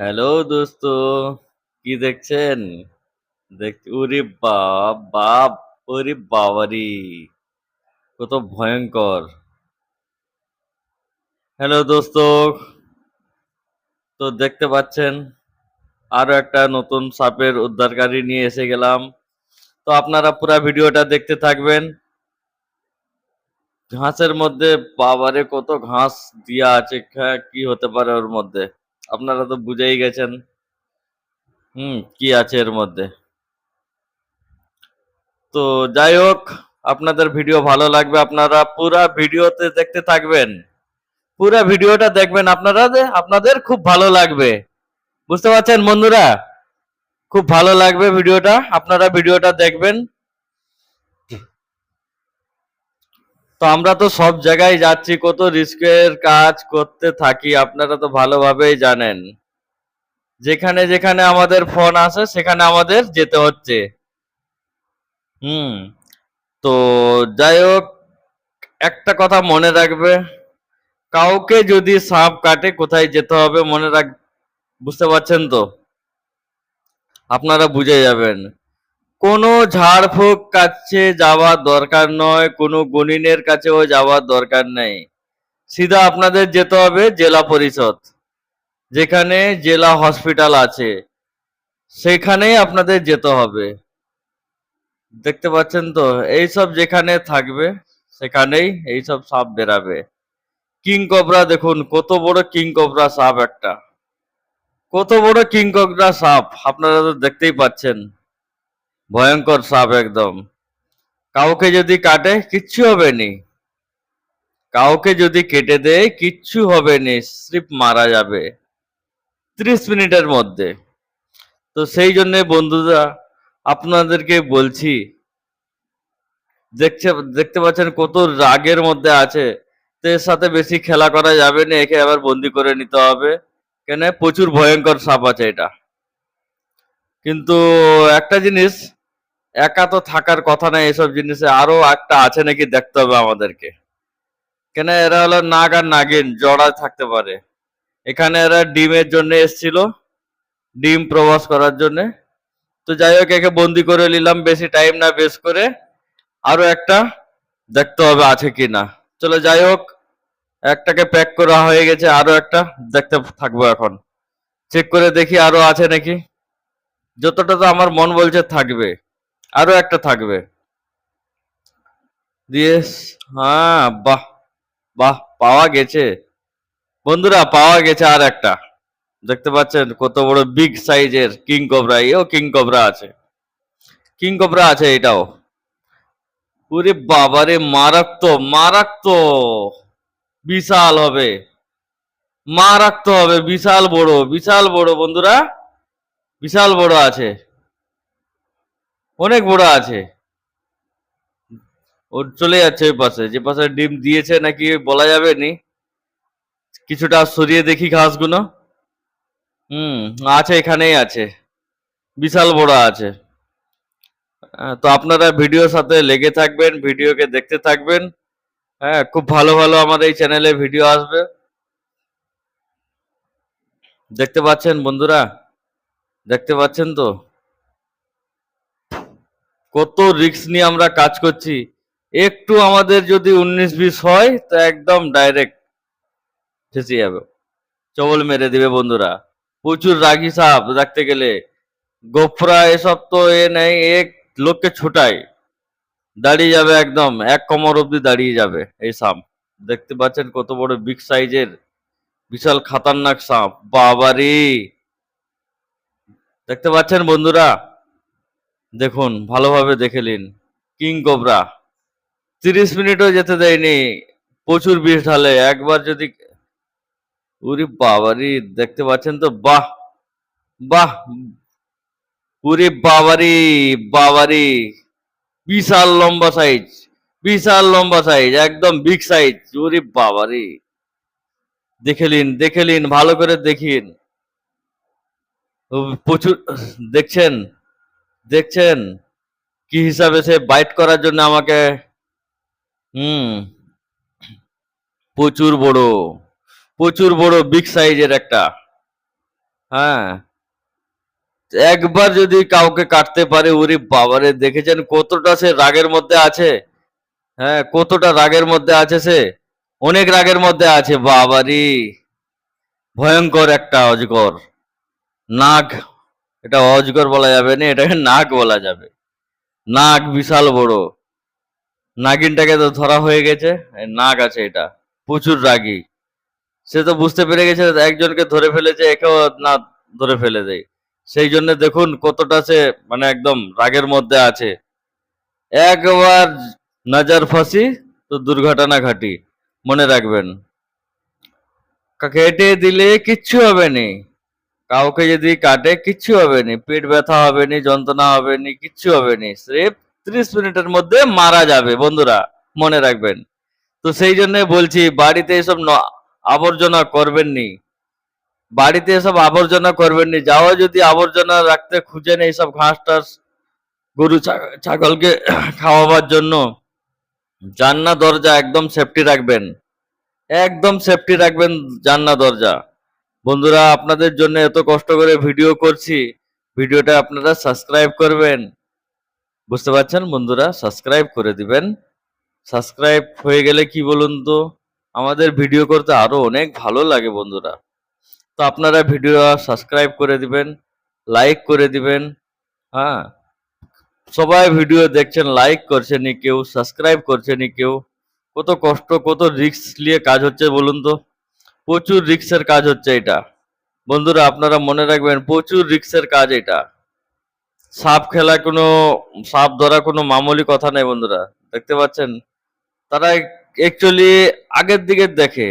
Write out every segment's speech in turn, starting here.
Hello দোস্ত কি দেখছেন? দেখ ওরে বাপ বাপ ওরে বাবারি কত ভয়ঙ্কর। হ্যালো দোস্ত তো দেখতে পাচ্ছেন আরও একটা নতুন সাপের উদ্ধারকারী নিয়ে এসে গেলাম। তো আপনারা পুরো ভিডিওটা দেখতে থাকবেন। ঘাসের মধ্যে বাবারে কত ঘাস দিয়া আছে হ্যাঁ, কি হতে পারে ওর মধ্যে? আপনারা তো বুঝেই গেছেন। হুম, কি আছে এর মধ্যে? তো যাই হোক, আপনাদের ভিডিও ভালো লাগবে, আপনারা পুরা ভিডিওতে দেখতে থাকবেন। পুরা ভিডিওটা দেখবেন আপনারা আপনাদের খুব ভালো লাগবে। বুঝতে পারছেন বন্ধুরা? খুব ভালো লাগবে ভিডিওটা, আপনারা ভিডিওটা দেখবেন। তো আমরা তো সব জায়গায় যাচ্ছি, কত রিস্কের কাজ করতে থাকি, আপনারা তো ভালোভাবেই জানেন। যেখানে যেখানে আমাদের ফোন আসে, সেখানে আমাদের যেতে হচ্ছে। হুম, তো যাই হোক, একটা কথা মনে রাখবে, কাউকে যদি সাপ কাটে, কোথায় যেতে হবে মনে রাখ, বুঝতে পারছেন তো? আপনারা বুঝে যাবেন। কোনো ঝাড়ফুঁক কাছে যাওয়ার দরকার নয়, কোনো গুণিনের কাছেও যাওয়ার দরকার নেই। সিধা আপনাদের যেতে হবে জেলা পরিষদ, যেখানে জেলা হসপিটাল আছে। সেখানেই আপনাদের যেতে হবে। দেখতে পাচ্ছেন তো, এইসব যেখানে থাকবে, সেখানেই এইসব সাপ বেরাবে। কিং কোবরা দেখুন, কত বড় কিং কোবরা সাপ একটা। কত বড় কিং কোবরা সাপ, আপনারা তো দেখতেই পাচ্ছেন। ভয়ঙ্কর সাপ একদম। কাউকে যদি কাটে, কিচ্ছু হবে নি। কাউকে যদি কেটে দেয়, কিচ্ছু হবে নি। স্লিপ মারা যাবে। ত্রিশ মিনিটের মধ্যে। তো সেই জন্য বন্ধুরা, আপনাদেরকে বলছি, দেখছে, দেখতে পাচ্ছেন কত রাগের মধ্যে আছে। তো এর সাথে বেশি খেলা করা যাবে না, একে আবার বন্দি করে নিতে হবে। কেন? প্রচুর ভয়ঙ্কর সাপ আছে এটা। কিন্তু একটা জিনিস একা তো থাকার কথা না, এসব জিনিসে আরও একটা আছে নাকি দেখতে হবে আমাদেরকে। কেন এরা হলো নাগ আর নাগিন জড়ায় থাকতে পারে। এখানে এরা ডিমের জন্য এসছিল, ডিম প্রবাস করার জন্য। তো যাই হোক, একে বন্দি করে নিলাম, বেশি টাইম না বেশ করে। আরও একটা দেখতে হবে আছে কি না চলো যাই হোক, একটাকে প্যাক করা হয়ে গেছে, আরও একটা দেখতে থাকব এখন। চেক করে দেখি আরও আছে নাকি। যতটা তো আমার মন বলছে থাকবে। আরও একটা থাকবে। দিয়ে হ্যাঁ বাহ বাহ, পাওয়া গেছে। বন্ধুরা, পাওয়া গেছে আর একটা। দেখতে পাচ্ছেন কত বড় বিগ সাইজের কিং কোবরা এও কিং কোবরা আছে। কিং কোবরা আছে এটাও। ওরে বাবারে মারাক্ত মারাক্ত বিশাল হবে। মারাক্ত হবে, বিশাল বড় বিশাল বড় বন্ধুরা। বিশাল বড় আছে। অনেক বড় আছে। ওর চলে যাচ্ছে ওই পাশে। যে পাশে ডিম দিয়েছে নাকি বলা যাবে নি? কিছুটা সরিয়ে দেখি ঘাসগুলো। হুম, আছে, এখানেই আছে। বিশাল বড় আছে। তো আপনারা ভিডিওর সাথে লেগে থাকবেন, ভিডিওকে দেখতে থাকবেন। হ্যাঁ খুব ভালো ভালো আমার এই চ্যানেলে ভিডিও আসবে। দেখতে পাচ্ছেন বন্ধুরা? দেখতে পাচ্ছেন তো? কত রিস্ক নিয়ে আমরা কাজ করছি। একটু আমাদের যদি উনিশ বিশ হয়, তো একদম ডাইরেক্ট ফেসে যাবে। চবল মেরে দিবে বন্ধুরা। প্রচুর রাগি সাপ রাখতে গেলে। গোফরা এসব তো এ নেই এক লোককে ছুটায়। দাঁড়িয়ে যাবে একদম, এক কমর অব্দি দাঁড়িয়ে যাবে এই সাপ। দেখতে পাচ্ছেন কত বড় বিগ সাইজের বিশাল খাতারনাক সাপ। বাবারি! দেখতে পাচ্ছেন বন্ধুরা? দেখুন, ভালোভাবে দেখে নিন। কিং কোবরা, তিরিশ মিনিটও যেতে দেয়নি। প্রচুর বিষ ঢালে। একবার যদি উরি বাবারি, দেখতে পাচ্ছেন তো? বাহ! বাহ! উরি বাবারি বাবারি। বিশাল লম্বা সাইজ বিশাল লম্বা সাইজ একদম বিগ সাইজ উরি বাবারি। দেখে নিন দেখে নিন, ভালো করে দেখিন। প্রচুর, দেখছেন? দেখছেন? কি হিসাবে সে বাইট করার জন্য আমাকে, হুম, প্রচুর বড় প্রচুর বড় বিগ সাইজের একটা হ্যাঁ। একবার যদি কাউকে কাটতে পারে, ওরে বাবারে, দেখেছেন কতটা সে রাগের মধ্যে আছে? হ্যাঁ কতটা রাগের মধ্যে আছে সে? অনেক রাগের মধ্যে আছে, বাবারি। ভয়ঙ্কর একটা অজগর নাগ এটা অজগর বলা যাবে না, এটাকে নাক বলা যাবে। নাক বিশাল বড়। নাগিনটাকে তো ধরা হয়ে গেছে নাক আছে এটা, প্রচুর রাগী। সে তো বুঝতে পেরে গেছে, একজনকে ধরে ফেলেছে, একেও না ধরে ফেলে দেয়। সেই জন্য দেখুন কতটা সে মানে একদম রাগের মধ্যে আছে। একবার নজর ফাঁসি, তো দুর্ঘটনা ঘাটি। মনে রাখবেন। কেটে দিলে কিচ্ছু হবে নি। কাউকে যদি কাটে, কিচ্ছু হবে নি। পেট ব্যথা হবে নি, যন্ত্রণা হবে নি, কিচ্ছু হবে নি। স্রেফ ত্রিশ মিনিটের মধ্যে মারা যাবে, বন্ধুরা, মনে রাখবেন। তো সেই জন্য বলছি, বাড়িতে এসব আবর্জনা করবেন নি। বাড়িতে এসব আবর্জনা করবেন নি। যাওয়া যদি আবর্জনা রাখতে খুঁজেন এইসব ঘাস টাস, গরু ছাগলকে খাওয়াবার জন্য জান্না দরজা একদম সেফটি রাখবেন। একদম সেফটি রাখবেন জান্না দরজা। বন্ধুরা, আপনাদের জন্য এত কষ্ট করে ভিডিও করছি। ভিডিওটা আপনারা সাবস্ক্রাইব করবেন। বুঝতে পারছেন বন্ধুরা? সাবস্ক্রাইব করে দিবেন। সাবস্ক্রাইব হয়ে গেলে কি বলুন তো? আমাদের ভিডিও করতে আরও অনেক ভালো লাগে বন্ধুরা। তো আপনারা ভিডিও সাবস্ক্রাইব করে দিবেন লাইক করে দিবেন হ্যাঁ? সবাই ভিডিও দেখছেন লাইক করছেনি কেউ সাবস্ক্রাইব করছেনি কেউ। কত কষ্ট, কত রিস্ক নিয়ে কাজ হচ্ছে বলুন তো? প্রচুর রিক্সের কাজ হচ্ছে এটা। বন্ধুরা, আপনারা মনে রাখবেন, প্রচুর রিক্সের কাজ এটা। সাপ খেলা কোনো, সাপ ধরা কোনো মামুলি কথা নেই বন্ধুরা, দেখতে পাচ্ছেন? তারা অ্যাকচুয়ালি আগের দিকে দেখে,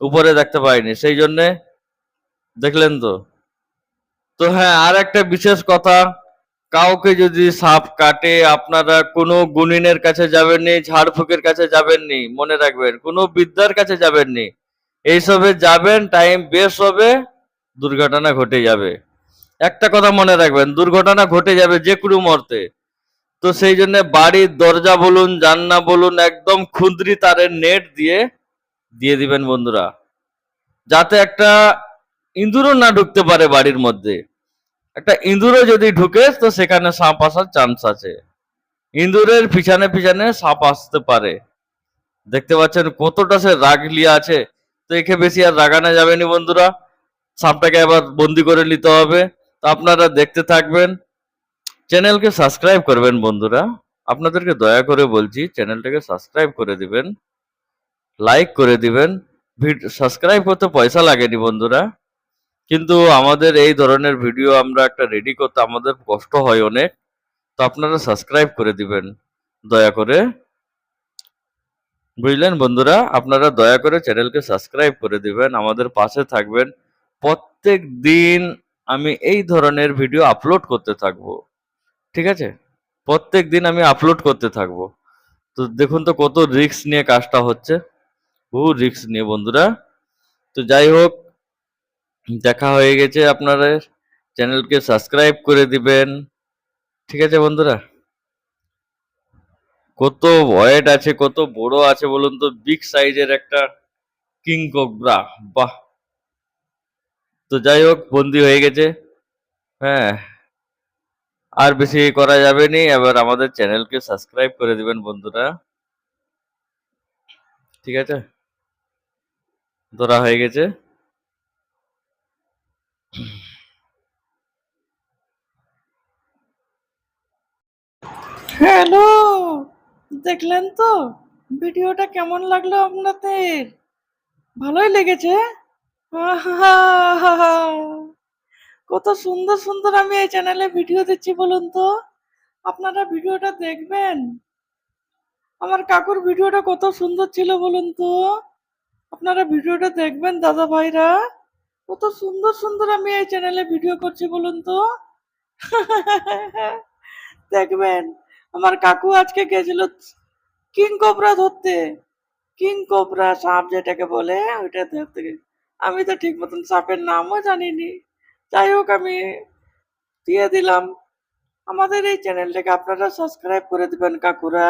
উপরে দেখতে পায়নি, সেই জন্যে দেখলেন তো। তো হ্যাঁ আর একটা বিশেষ কথা, কাউকে যদি সাপ কাটে, আপনারা কোনো গুণিনের কাছে যাবেননি ঝাড়ফুঁকের কাছে যাবেননি মনে রাখবেন, কোনো বিদ্যার কাছে যাবেননি এইসবে যাবেন টাইম বেশ হবে, দুর্ঘটনা ঘটে যাবে। একটা কথা মনে রাখবেন, দুর্ঘটনা ঘটে যাবে যে কোনো মুহূর্তে। তো সেই জন্য বাড়ির দরজা বলুন জান্না বলুন, একদম খুন্দ্রি তারের নেট দিয়ে দিয়ে দিবেন বন্ধুরা। যাতে একটা ইঁদুরও না ঢুকতে পারে বাড়ির মধ্যে। একটা ইঁদুরও যদি ঢুকে, তো সেখানে সাপ আসার চান্স আছে। ইঁদুরের পিছনে পিছনে সাপ আসতে পারে। দেখতে পাচ্ছেন কতটা সে রাগ লিয়ে আছে। তো বেশি আর রাগানো যাবে না বন্ধুরা। সাপটাকে আবার বন্দি করে নিতে হবে। তো আপনারা দেখতে থাকবেন। চ্যানেলকে সাবস্ক্রাইব করবেন বন্ধুরা। আপনাদেরকে দয়া করে বলছি, চ্যানেলটাকে সাবস্ক্রাইব করে দিবেন, লাইক করে দিবেন। সাবস্ক্রাইব করতে পয়সা লাগেনি বন্ধুরা। কিন্তু আমাদের এই ধরনের ভিডিও আমরা একটা রেডি করতে আমাদের কষ্ট হয় অনেক। তো আপনারা সাবস্ক্রাইব করে দিবেন। দয়া করে। বুঝলেন বন্ধুরা? আপনারা দয়া করে চ্যানেলকে সাবস্ক্রাইব করে দিবেন, আমাদের পাশে থাকবেন। প্রত্যেক দিন আমি এই ধরনের ভিডিও আপলোড করতে থাকব। ঠিক আছে? প্রত্যেক দিন আমি আপলোড করতে থাকব। তো দেখুন তো কত রিস্ক নিয়ে কাজটা হচ্ছে। বহু রিস্ক নিয়ে বন্ধুরা। তো যাই হোক, দেখা হয়ে গেছে আপনাদের। চ্যানেলকে সাবস্ক্রাইব করে দিবেন। ঠিক আছে বন্ধুরা? কত ওয়েট আছে, কত বড় আছে বলুন তো বিগ সাইজের একটা কিং কোবরা বাহ। তো যাই হোক, বন্দি হয়ে গেছে। হ্যাঁ। আর বেশি করা যাবে নি, এবার আমাদের চ্যানেলকে সাবস্ক্রাইব করে দিবেন বন্ধুরা। ঠিক আছে? ধরা হয়ে গেছে। হ্যালো! দেখলেন তো? ভিডিওটা কেমন লাগল আপনাদের? ভালোই লেগেছে আহাহাহা। কত সুন্দর সুন্দর আমি এই চ্যানেলে ভিডিও দিচ্ছি বলুন তো। আপনারা ভিডিওটা দেখবেন। আমার কাকুর ভিডিওটা কত সুন্দর ছিল বলুন তো। আপনারা ভিডিওটা দেখবেন, দাদা ভাইরা। কত সুন্দর সুন্দর আমি এই চ্যানেলে ভিডিও করছি বলুন তো। দেখবেন। আমার কাকু আজকে গেছিল কিং কোবরা ধরতে। কিং কোবরা সাপ যেটাকে বলে ওইটা ধরতে আমি তো ঠিক মতন সাপের নামও জানিনি। যাই হোক, আমি দিয়ে দিলাম। আমাদের এই চ্যানেলটাকে আপনারা সাবস্ক্রাইব করে দেবেন, কাকুরা।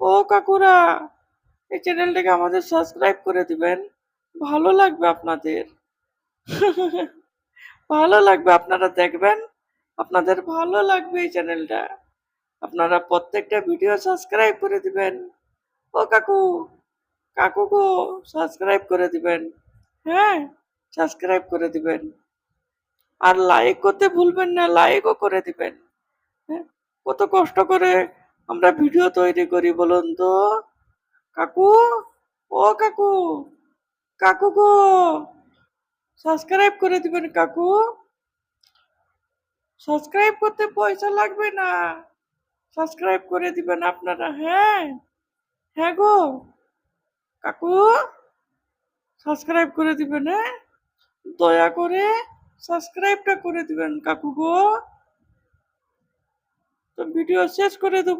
ও কাকুরা, এই চ্যানেলটাকে আমাদের সাবস্ক্রাইব করে দিবেন। ভালো লাগবে আপনাদের। ভালো লাগবে, আপনারা দেখবেন। আপনাদের ভালো লাগবে এই চ্যানেলটা। আপনারা প্রত্যেকটা ভিডিও সাবস্ক্রাইব করে দিবেন। ও কাকু কাকু গো সাবস্ক্রাইব করে দিবেন। হ্যাঁ। সাবস্ক্রাইব করে দিবেন। আর লাইক করতে ভুলবেন না লাইকও করে দিবেন। হ্যাঁ কত কষ্ট করে আমরা ভিডিও তৈরি করি বলুন তো। কাকু ও কাকু কাকু গো সাবস্ক্রাইব করে দিবেন কাকু। সাবস্ক্রাইব করতে পয়সা লাগবে না। সাবস্ক্রাইব করে দিবেন আপনারা হ্যাঁ? হ্যাঁ গো। কাকু, সাবস্ক্রাইব করে দিবেন হ্যাঁ? দয়া করে সাবস্ক্রাইবটা করে দিবেন কাকু গো। তো ভিডিও শেষ করে দেবো।